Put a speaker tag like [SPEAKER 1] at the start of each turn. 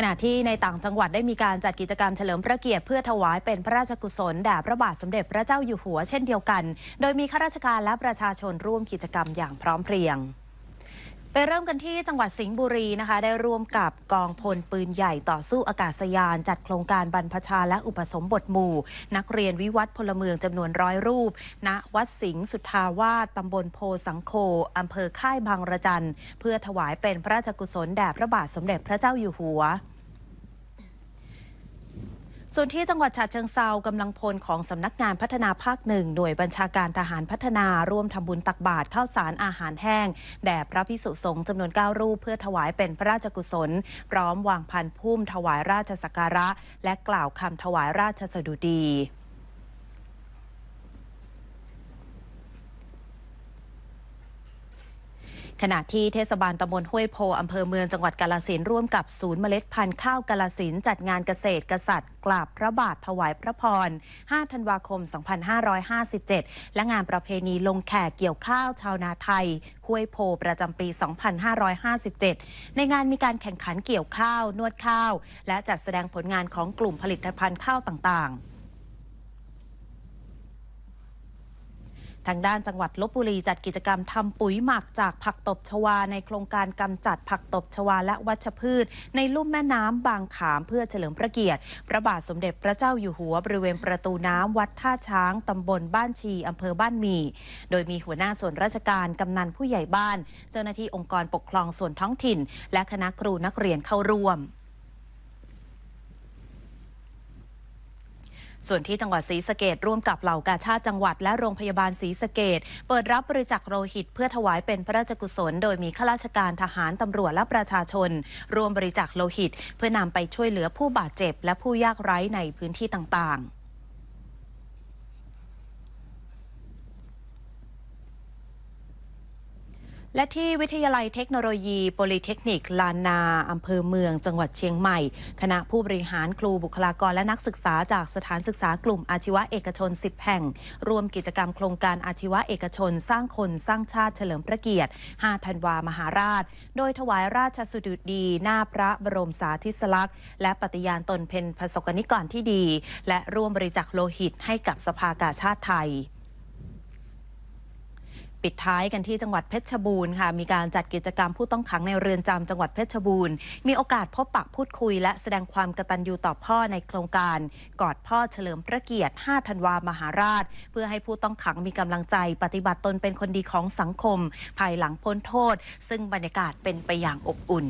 [SPEAKER 1] ขณะที่ในต่างจังหวัดได้มีการจัดกิจกรรมเฉลิมพระเกียรติเพื่อถวายเป็นพระราชกุศลแด่พระบาทสมเด็จพระเจ้าอยู่หัวเช่นเดียวกัน โดยมีข้าราชการและประชาชนร่วมกิจกรรมอย่างพร้อมเพรียง ไปเริ่มกันที่จังหวัดสิงห์บุรีนะคะ ได้ร่วมกับกองพลปืนใหญ่ต่อสู้อากาศยาน จัดโครงการบรรพชาและอุปสมบทหมู่ นักเรียนวิวัฒน์พลเมืองจำนวนร้อยรูปณวัดสิงห์สุทธาวาสตำบลโพสังโคอำเภอค่ายบางระจัน เพื่อถวายเป็นพระราชกุศลแด่พระบาทสมเด็จพระเจ้าอยู่หัว ส่วนที่จังหวัดฉะเชิงเซากำลังพลของสำนักงานพัฒนาภาคหนึ่งหน่วยบัญชาการทหารพัฒนาร่วมทำบุญตักบาตรข้าวสารอาหารแห้ง แด่พระพิสุสงฆ์จำนวน 9 รูปเพื่อถวายเป็นพระราชกุศล พร้อมวางพันพุ่มถวายราชสักการะ และกล่าวคำถวายราชสดุดี ขณะที่เทศบาลตำบลห้วยโพอำเภอเมืองจังหวัดกาลสินร่วมกับศูนย์เมล็ดพันธุ์ข้าวกาลสินจัดงานเกษตรกษัตริย์ กราบพระบาทถวายพระพร 5 ธันวาคม 2557 และงานประเพณีลงแขกเกี่ยวข้าวชาวนาไทย ห้วยโพประจำปี 2557 ในงานมีการแข่งขันเกี่ยวข้าว นวดข้าว และจัดแสดงผลงานของกลุ่มผลิตภัณฑ์ข้าวต่างๆ ทางด้านจังหวัดลบบุรีจัดกิจกรรมทำปุ๋ยหมักจากผักตบชวา ในโครงการกำจัดผักตบชวาและวัชพืช ในลุ่มแม่น้ำบางขามเพื่อเฉลิมพระเกียรติ พระบาทสมเด็จพระเจ้าอยู่หัวบริเวณประตูน้ำวัดท่าช้างตำบลบ้านชีอำเภอบ้านมี โดยมีหัวหน้าส่วนราชการกำนันผู้ใหญ่บ้าน เจ้าหน้าที่องค์กรปกครองส่วนท้องถิ่น และคณะครูนักเรียนเข้าร่วม ส่วนที่จังหวัดศรีสะเกดร่วมกับเหล่ากาชาติจังหวัดและโรงพยาบาลศรีสะเกดเปิดรับบริจาคโลหิต เพื่อถวายเป็นพระราชกุศล โดยมีข้าราชการทหารตำรวจและประชาชน ร่วมบริจาคโลหิต เพื่อนำไปช่วยเหลือผู้บาดเจ็บ และผู้ยากไร้ในพื้นที่ต่างๆ และที่วิทยาลัยเทคโนโลยีโพลิเทคนิค ลานนาอำเภอเมือง จังหวัดเชียงใหม่ คณะผู้บริหารครูบุคลากรและนักศึกษาจากสถานศึกษากลุ่มอาชีวะเอกชน 10 แห่ง รวมกิจกรรมโครงการอาชีวะเอกชน สร้างคนสร้างชาติเฉลิมพระเกียรติ 5 ธันวามหาราช โดยถวายราชสดุดี หน้าพระบรมสาธิสลักษณ์ และปฏิญาณตนเป็นประสบกนิกรที่ดี และร่วมบริจาคโลหิตให้กับสภากาชาติไทย ปิดท้ายกันที่จังหวัดเพชรบูรณ์ค่ะ มีการจัดกิจกรรมผู้ต้องขังในเรือนจำจังหวัดเพชรบูรณ์ มีโอกาสพบปะพูดคุย และแสดงความกตัญญูต่อพ่อในโครงการ กอดพ่อเฉลิมพระเกียรติ 5 ธันวามหาราช เพื่อให้ผู้ต้องขังมีกำลังใจ ปฏิบัติตนเป็นคนดีของสังคม ภายหลังพ้นโทษ ซึ่งบรรยากาศเป็นไปอย่างอบอุ่น